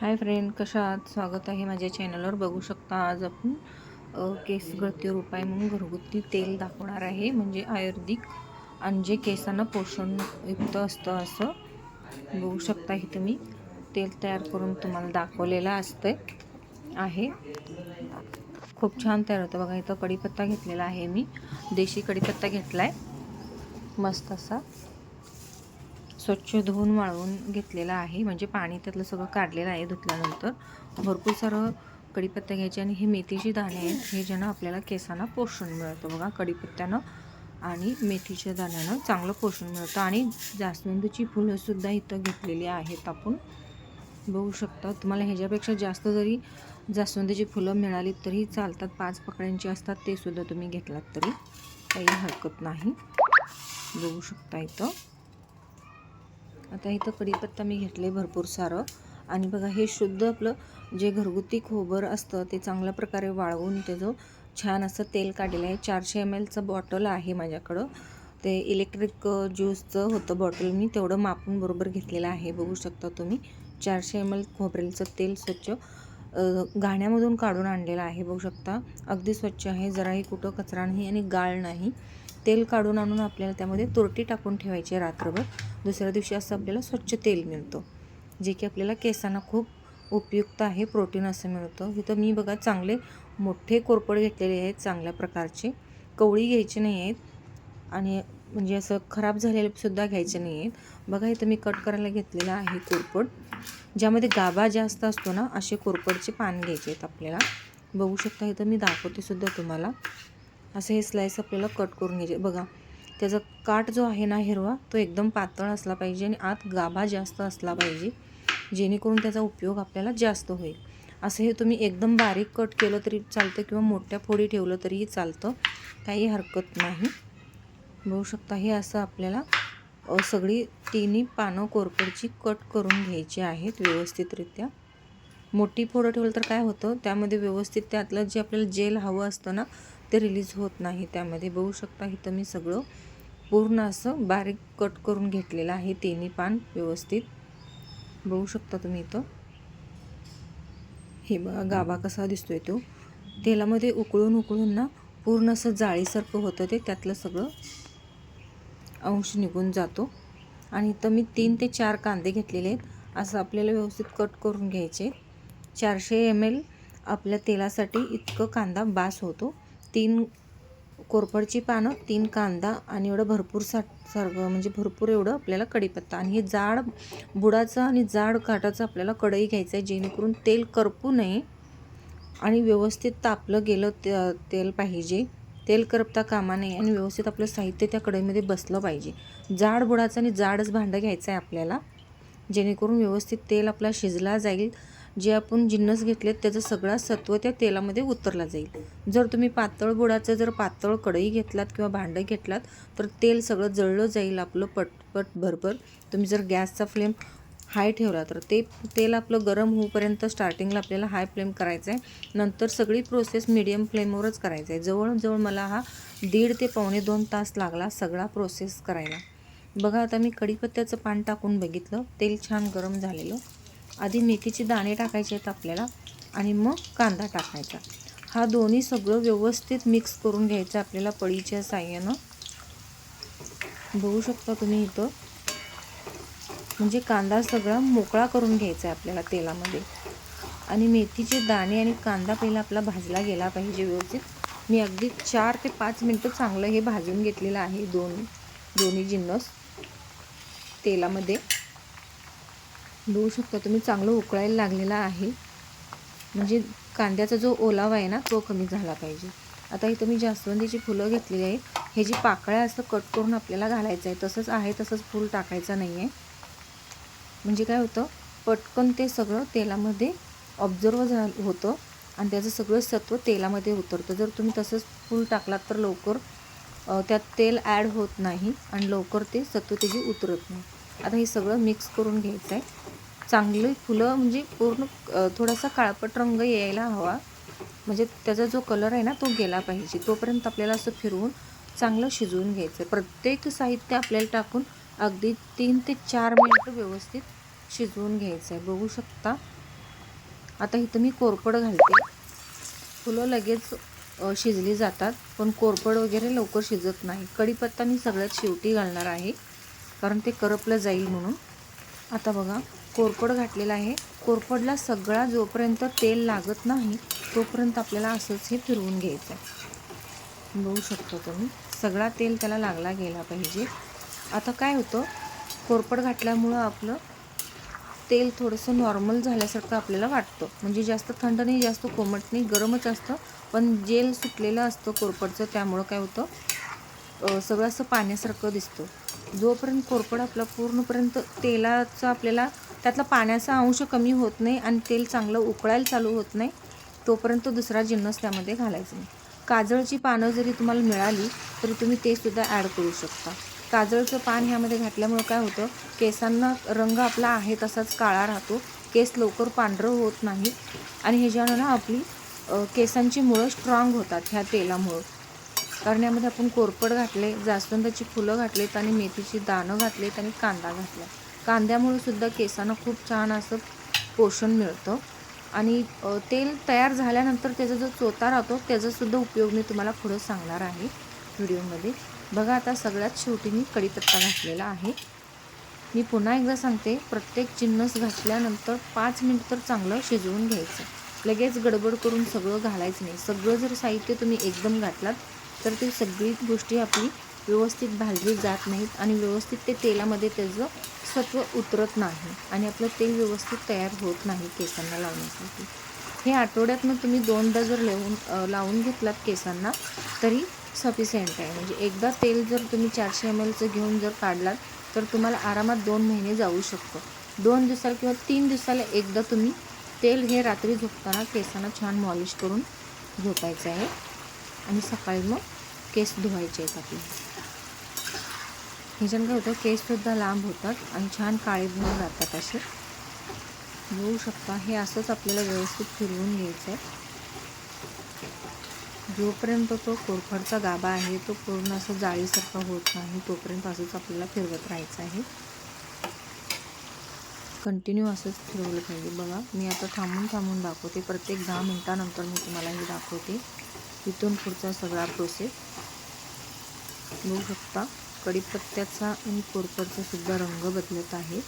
Hi friend कशा आहात? स्वागत आहे माझ्या चॅनलवर. बघू शकता आज आपण केस गळतीवर उपाय म्हणून घरगुती तेल दाखवणार आहे. म्हणजे आयुर्वेदिक आणि जे केसांना पोषणयुक्त असतं असं. बघू शकता हे तुम्ही तेल तयार करून तुम्हाला दाखवलेलं असतं आहे. खूप छान तयार होतं. बघा इथं कढीपत्ता घेतलेला आहे मी. देशी कढीपत्ता घेतला आहे मस्त असा. स्वच्छ धुवून वाळवून घेतलेला आहे. म्हणजे पाणी त्यातलं सगळं काढलेलं आहे धुतल्यानंतर. भरपूर सारं कढीपत्ता घ्यायचे आणि हे मेथीची दाणे आहेत. हे ज्यानं आपल्याला केसांना पोषण मिळतं बघा. कढीपत्त्यानं आणि मेथीच्या दाण्यानं चांगलं पोषण मिळतं. आणि जास्वंदीची फुलंसुद्धा इथं घेतलेली आहेत आपण. बघू शकता. तुम्हाला ह्याच्यापेक्षा जास्त जरी जास्वंदीची फुलं मिळाली तरी चालतात. पाच पकड्यांची असतात. ते सुद्धा तुम्ही घेतलात तरी काही हरकत नाही. बघू शकता इथं. आता इथं कढीपत्ता मी घेतले भरपूर सारं. आणि बघा हे शुद्ध आपलं जे घरगुती खोबर असतं ते चांगल्या प्रकारे वाळवून त्याचं छान असं तेल काढलेलं आहे. चारशे एम एलचं बॉटल आहे माझ्याकडं. ते इलेक्ट्रिक ज्यूसचं होतं बॉटल मी तेवढं मापून बरोबर घेतलेलं आहे. बघू शकता तुम्ही चारशे एम एल खोबरेलचं तेल स्वच्छ घाण्यामधून काढून आणलेलं आहे. बघू शकता अगदी स्वच्छ आहे. जराही कुठं कचरा नाही आणि गाळ नाही. तेल काढून आणून आपल्याला त्यामध्ये तुरटी टाकून ठेवायची आहे रात्रभर. दुसऱ्या दिवशी असं आपल्याला स्वच्छ तेल मिळतं जे की आपल्याला केसांना खूप उपयुक्त आहे प्रोटीन असं मिळतं. इथं मी बघा चांगले मोठे कोरपड घेतलेले आहेत चांगल्या प्रकारचे. कवळी घ्यायची नाही आहेत आणि म्हणजे असं खराब झालेलेसुद्धा घ्यायचे नाही आहेत. बघा इथं मी कट करायला घेतलेलं आहे कोरपड. ज्यामध्ये गाभा जास्त असतो ना असे कोरपडचे पान घ्यायचे आहेत आपल्याला. बघू शकता इथं मी दाखवते सुद्धा तुम्हाला. असं हे स्लाईस आपल्याला कट करून घ्यायचे. बघा त्याचा काठ जो आहे ना हिरवा तो एकदम पातळ असला पाहिजे आणि आत गाभा जास्त असला पाहिजे जेणेकरून त्याचा उपयोग आपल्याला जास्त होईल. असं हे तुम्ही एकदम बारीक कट केलं तरी चालतं किंवा मोठ्या फोडी ठेवलं तरीही चालतं काही हरकत नाही. बघू शकता हे असं आपल्याला सगळी तिन्ही पानं कोरपडची कट करून घ्यायची आहेत व्यवस्थितरित्या. मोठी फोडं ठेवलं तर काय होतं? त्यामध्ये व्यवस्थित त्यातलं जे आपल्याला जेल हवं असतं ना ते रिलीज होत नाही. त्यामध्ये बघू शकता इथं मी सगळं पूर्ण असं बारीक कट करून घेतलेलं आहे. तिन्ही पान व्यवस्थित. बघू शकता तुम्ही इथं. हे बघा गाभा कसा दिसतोय तो. तेलामध्ये उकळून उकळून ना पूर्ण असं जाळीसारखं होतं ते. त्यातलं सगळं अंश निघून जातो. आणि इथं मी तीन ते चार कांदे घेतलेले आहेत. असं आपल्याला व्यवस्थित कट करून घ्यायचे. चारशे एम एल आपल्या तेलासाठी इतकं कांदा बास होतो. तीन कोरफडची पानं तीन कांदा आणि एवढं भरपूर साठ सारखं म्हणजे भरपूर एवढं आपल्याला कढीपत्ता आणि हे जाड बुडाचं आणि जाड काठाचं आपल्याला कढई घ्यायचं आहे जेणेकरून तेल करपू नये आणि व्यवस्थित तापलं गेलं ते तेल पाहिजे. तेल करपता कामा नये आणि व्यवस्थित आपलं साहित्य त्या कढईमध्ये बसलं पाहिजे. जाड बुडाचं आणि जाडच भांडं घ्यायचं आहे आपल्याला जेणेकरून व्यवस्थित तेल आपला शिजला जाईल. जे आपण जिन्नस घेतलेत त्याचं सगळा सत्व त्या तेलामध्ये उतरला जाईल. जर तुम्ही पातळ बुडाचं जर पातळ कढई घेतलात किंवा भांडं घेतलात तर तेल सगळं जळलं जाईल आपलं पटपट भरभर. तुम्ही जर गॅसचा फ्लेम हाय ठेवला तर ते तेल आपलं गरम होऊपर्यंत स्टार्टिंगला आपल्याला हाय फ्लेम करायचं आहे नंतर सगळी प्रोसेस मिडियम फ्लेमवरच करायचं आहे जवळजवळ मला हा दीड ते पावणे दोन तास लागला सगळा प्रोसेस करायला. बघा आता मी कढीपत्त्याचं पान टाकून बघितलं. तेल छान गरम झालेलं. आधी मेथीचे दाणे टाकायचे आहेत आपल्याला आणि मग कांदा टाकायचा. हा दोन्ही सगळं व्यवस्थित मिक्स करून घ्यायचं आपल्याला पळीच्या साह्यानं. बघू शकता तुम्ही इथं. म्हणजे कांदा सगळा मोकळा करून घ्यायचा आहे आपल्याला तेलामध्ये. आणि मेथीचे दाणे आणि कांदा पहिला आपला भाजला गेला पाहिजे व्यवस्थित. मी अगदी चार ते पाच मिनटं चांगलं हे भाजून घेतलेलं आहे दोन दोन्ही जिन्नस तेलामध्ये. बघू शकता तुम्ही चांगलं उकळायला लागलेला आहे. म्हणजे कांद्याचा जो ओलावा आहे ना तो कमी झाला पाहिजे. आता इथं मी जास्वंदीची फुलं घेतलेली आहेत. हे जी पाकळ्या असं कट करून आपल्याला घालायचं आहे तसंच आहे तसंच फूल टाकायचं नाही आहे म्हणजे काय होतं पटकन ते सगळं तेलामध्ये ऑब्झर्व झा होतं आणि त्याचं सगळं सत्व तेलामध्ये उतरतं. जर तुम्ही तसंच फूल टाकलात तर लवकर त्यात तेल ॲड होत नाही आणि लवकर ते सत्व त्याची उतरत नाही. आता हे सगळं मिक्स करून घ्यायचं आहे चांगली फुलं म्हणजे पूर्ण थोडासा काळपट रंग यायला हवा. म्हणजे त्याचा जो कलर आहे ना तो गेला पाहिजे. तोपर्यंत आपल्याला असं फिरवून चांगलं शिजवून घ्यायचं आहे प्रत्येक साहित्य आपल्याला टाकून अगदी तीन ते चार मिनटं व्यवस्थित शिजवून घ्यायचं आहे बघू शकता. आता इथं मी कोरपड घालते. फुलं लगेच शिजली जातात. पण कोरपड वगैरे लवकर शिजत नाही. कढीपत्ता मी सगळ्यात शेवटी घालणार आहे. कारण ते करपलं जाईल म्हणून. आता बघा. कोरपड घातलेलं आहे. कोरपडला सगळा जोपर्यंत तेल लागत नाही तोपर्यंत आपल्याला असंच हे फिरवून घ्यायचं आहे. बघू शकता तुम्ही सगळा तेल त्याला लागला गेला पाहिजे. आता काय होतं कोरपड घातल्यामुळं आपलं तेल थोडंसं नॉर्मल झाल्यासारखं आपल्याला वाटतं. म्हणजे जास्त थंड नाही जास्त कोमट नाही गरमच असतं. पण जेल सुटलेलं असतं कोरपडचं त्यामुळं काय होतं सगळं असं पाण्यासारखं दिसतं. जोपर्यंत कोरपड आपला पूर्णपर्यंत तेलाचं आपल्याला त्यातला पाण्याचा अंश कमी होत नाही आणि तेल चांगलं उकळायला चालू होत नाही तोपर्यंत दुसरा जिन्नस त्यामध्ये घालायचा नाही. काजळची पानं जरी तुम्हाला मिळाली तरी तुम्ही ते सुद्धा ॲड करू शकता. काजळचं पान ह्यामध्ये घातल्यामुळं काय होतं केसांना रंग आपला आहे तसाच काळा राहतो केस लवकर पांढरं होत नाही आणि ह्याच्यानं ना आपली केसांची मुळं स्ट्रॉंग होतात ह्या तेलामुळं. कारण यामध्ये आपण कोरपड घातले जास्वंदाची फुलं घातलेत आणि मेथीची दाणं घातलेत आणि कांदा घातला कांद्यामुळे सुद्धा केसांना खूप छान असं पोषण मिळतं. आणि तेल तयार झाल्यानंतर त्याचा जो चोता राहतो त्याचासुद्धा उपयोग मी तुम्हाला पुढं सांगणार आहे व्हिडिओमध्ये. बघा आता सगळ्यात शेवटी मी कढीपत्ता घातलेला आहे. मी पुन्हा एकदा सांगते प्रत्येक जिन्नस घातल्यानंतर पाच मिनिट तर चांगलं शिजवून घ्यायचं. लगेच गडबड करून सगळं घालायचं नाही. सगळं जर साहित्य तुम्ही एकदम घातलात तर ते सगळी गोष्टी आपली व्यवस्थित भाजली जात नाहीत आणि व्यवस्थित ते तेलामध्ये त्याचं सत्व उतरत नाही आणि आपलं तेल व्यवस्थित तयार होत नाही केसांना लावण्यासाठी. हे आठवड्यातनं तुम्ही दोनदा जर लावून लावून घेतलात केसांना तरी सफिशियंट आहे. म्हणजे एकदा तेल जर तुम्ही चारशे एम एलचं घेऊन जर काढलात तर तुम्हाला आरामात दोन महिने जाऊ शकतं. दोन दिवसाला किंवा तीन दिवसाला एकदा तुम्ही तेल हे रात्री झोपताना केसांना छान मॉलिश करून झोपायचं आहे. आणि सकाळी मग केस धुवायचे आहेत आपले ह्याच्यानं काय होतं केससुद्धा लांब होतात आणि छान काळे भरून जातात असे. बघू शकता हे असंच आपल्याला व्यवस्थित फिरवून घ्यायचं आहे जोपर्यंत तो कोरफडचा गाभा आहे तो पूर्ण असं जाळीसारखा होत नाही तोपर्यंत असंच आपल्याला फिरवत राहायचं आहे. कंटिन्यू असंच फिरवलं पाहिजे. बघा मी आता थांबून थांबून दाखवते. प्रत्येक दहा मिनटानंतर मी तुम्हाला हे दाखवते. इथून पुढचा सगळा प्रोसेस बघू शकता. कढीपत्त्याचा आणि कोरफडचा सुद्धा रंग बदलत आहे.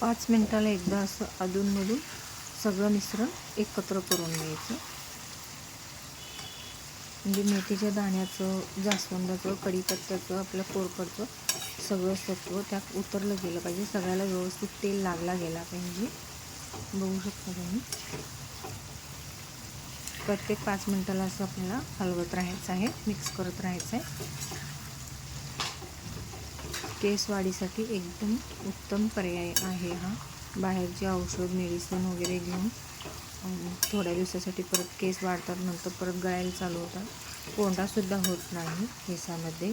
पाच मिनिटाला एकदा असं अधूनमधून सगळं मिश्रण एकत्र करून घ्यायचं. म्हणजे मेथीच्या दाण्याचं जास्वंदाचं कढीपत्त्याचं आपल्या कोरपडचं सगळं सत्व त्यात उतरलं गेलं पाहिजे. सगळ्याला व्यवस्थित तेल लागला गेला पाहिजे. बघू शकता तुम्ही. प्रत्येक पाच मिनटाला असं आपल्याला हलवत राहायचं आहे मिक्स करत राहायचं आहे. केस वाढीसाठी एकदम उत्तम पर्याय आहे हा. बाहेरचे औषध मेडिसिन वगैरे घेऊन थोड्या दिवसासाठी परत केस वाढतात नंतर परत गळायला चालू होतात. कोंडासुद्धा होत नाही केसामध्ये.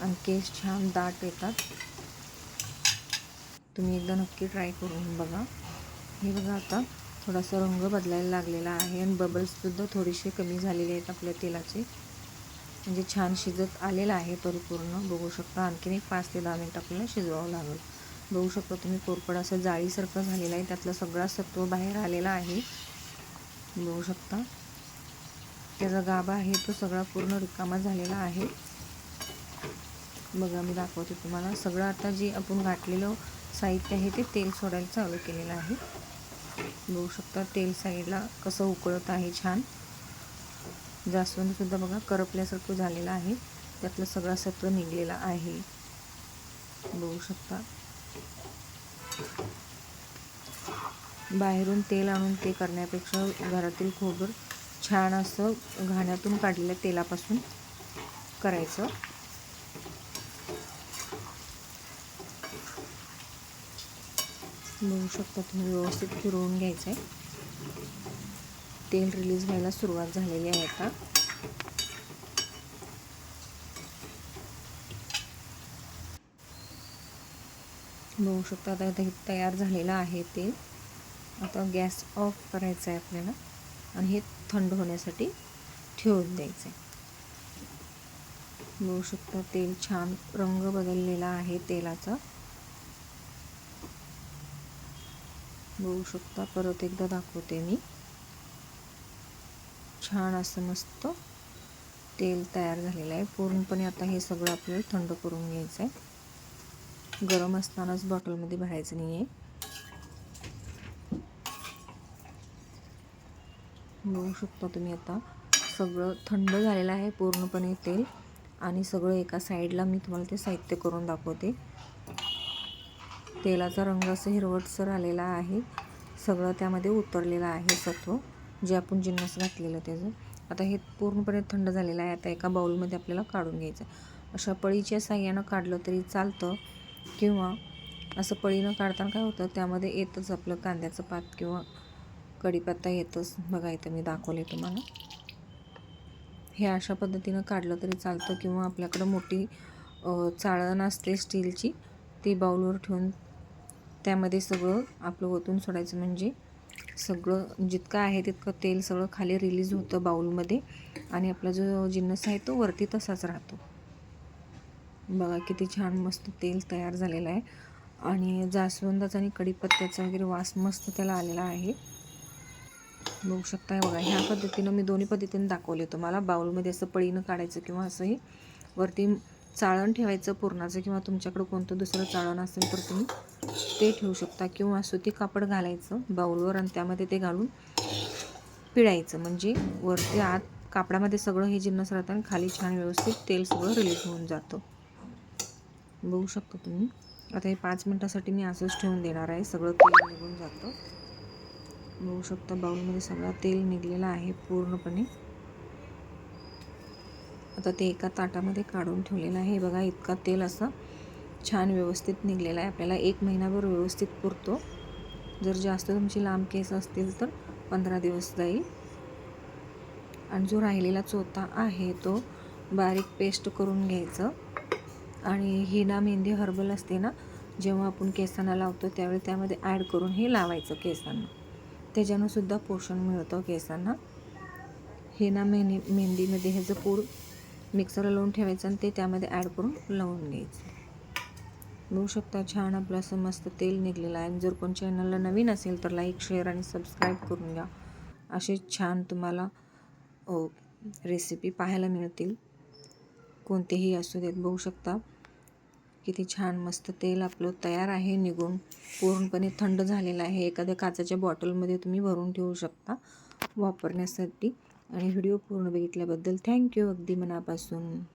आणि केस छान दाट येतात. तुम्ही एकदा नक्की ट्राय करून बघा. हे बघा आता थोडासा रंग बदलायला लागलेला आहे आणि बबल्ससुद्धा थोडेसे कमी झालेले आहेत आपल्या तेलाचे. म्हणजे छान शिजत आलेला आहे परिपूर्ण. बघू शकता आणखीन एक पाच ते दहा मिनिट आपल्याला शिजवावं लागेल. बघू शकता तुम्ही कोरपड असं जाळीसारखं झालेलं आहे. त्यातला सगळा सत्व बाहेर आलेला आहे. बघू शकता. त्याचा गाभा आहे तो सगळा पूर्ण रिकामा झालेला आहे. बघा मी दाखवते तुम्हाला. सगळं आता जे आपण घातलेलं साहित्य आहे ते तेल सोडायला चालू केलेलं आहे. बघू शकता तेल साईडला कसं उकळत आहे छान. जास्वंदसुद्धा बघा करपल्यासारखं झालेलं आहे. त्यातलं सगळा सत्व निघलेला आहे. बघू शकता. बाहेरून तेल आणून ते करण्यापेक्षा घरातील खोबर छान असं घाण्यातून काढलेल्या तेलापासून करायचं. बघू शकता तुम्ही व्यवस्थित फिरवून घ्यायचं आहे तेल रिलीज व्हायला सुरुवात झालेली आहे आता. बघू शकता आता तयार झालेलं आहे तेल. आता गॅस ऑफ करायचा आहे आपल्याला आणि हे थंड होण्यासाठी ठेवून द्यायचं आहे बघू शकता तेल छान रंग बदललेला आहे तेलाचा. बघू शकता. परत एकदा दाखवते मी. छान असं मस्त तेल तयार झालेलं आहे. पूर्णपणे आता हे सगळं आपल्याला थंड करून घ्यायचं आहे गरम असतानाच बॉटलमध्ये भरायचं नाही आहे बघू शकता तुम्ही आता सगळं थंड झालेलं आहे पूर्णपणे तेल. आणि सगळं एका साईडला मी तुम्हाला ते साहित्य करून दाखवते. तेलाचा रंग असं हिरवटसर आलेला आहे. सगळं त्यामध्ये उतरलेलं आहे सत्व. जे आपण जिन्नस घातलेलं त्याचं. आता हे पूर्णपणे थंड झालेलं आहे. आता एका बाउलमध्ये आपल्याला काढून घ्यायचं. अशा पळीच्या साह्यानं काढलं तरी चालतं. किंवा असं पळीनं काढताना काय होतं? त्यामध्ये येतच आपलं कांद्याचं पात किंवा कढीपत्ता येतच. बघा इथं मी दाखवले तुम्हाला. हे अशा पद्धतीनं काढलं तरी चालतं. किंवा आपल्याकडं मोठी चाळण असते स्टीलची. ती बाऊलवर ठेवून त्यामध्ये सगळं आपलं ओतून सोडायचं म्हणजे सगळं जितकं आहे तितकं तेल सगळं खाली रिलीज होतं बाऊलमध्ये आणि आपला जो जिन्नस आहे तो वरती तसाच राहतो. बघा किती छान मस्त तेल तयार झालेलं आहे. आणि जास्वंदाचा आणि कढीपत्त्याचा वगैरे वास मस्त त्याला आलेला आहे. बघू शकता बघा ह्या पद्धतीनं मी दोन्ही पद्धतीनं दाखवले तुम्हाला. बाउलमध्ये असं पळीनं काढायचं किंवा असंही वरती चाळण ठेवायचं पुरणाचं किंवा तुमच्याकडं कोणतं दुसरं चाळण असेल तर तुम्ही ते ठेवू शकता. किंवा सुती कापड घालायचं बाउलवर आणि त्यामध्ये ते घालून पिळायचं. म्हणजे वरती आत कापडामध्ये सगळं हे जिन्नस राहतं आणि खाली छान व्यवस्थित तेल सगळं रिलीज होऊन जातं. बघू शकता तुम्ही. आता हे पाच मिनटासाठी मी असंच ठेवून देणार आहे. सगळं तेल निघून जातं. बघू शकता बाउलमध्ये सगळं तेल निघलेलं आहे पूर्णपणे. आता ते एका ताटामध्ये काढून ठेवलेलं आहे. बघा इतका तेल असं छान व्यवस्थित निघलेला आहे. आपल्याला एक महिनाभर व्यवस्थित पुरतो. जर जास्त तुमची लांब केस असतील तर पंधरा दिवस जाईल. आणि जो राहिलेला चोथा आहे तो बारीक पेस्ट करून घ्यायचं. आणि हिना मेहंदी हर्बल असते ना जेव्हा आपण केसांना लावतो त्यावेळी त्यामध्ये ॲड करून हे लावायचं केसांना. त्याच्यानं सुद्धा पोषण मिळतं केसांना. हिना मेहंदी मेहंदीमध्ये ह्याचं पूर मिक्सरला लावून ठेवायचं आणि ते त्यामध्ये ॲड करून लावून घ्यायचं. बघू शकता छान आपलं असं मस्त तेल निघलेलं आहे. जर कोण चॅनलला नवीन असेल तर लाईक शेअर आणि सबस्क्राईब करून घ्या. असे छान तुम्हाला रेसिपी पाहायला मिळतील. कोणतेही असू देत. बघू शकता किती छान मस्त तेल आपलं तयार आहे निघून. पूर्णपणे थंड झालेलं आहे. एखाद्या काचाच्या बॉटलमध्ये तुम्ही भरून ठेवू शकता वापरण्यासाठी. आणि व्हिडिओ पूर्ण बघितल्याबद्दल थँक्यू. अगदी मनापासून.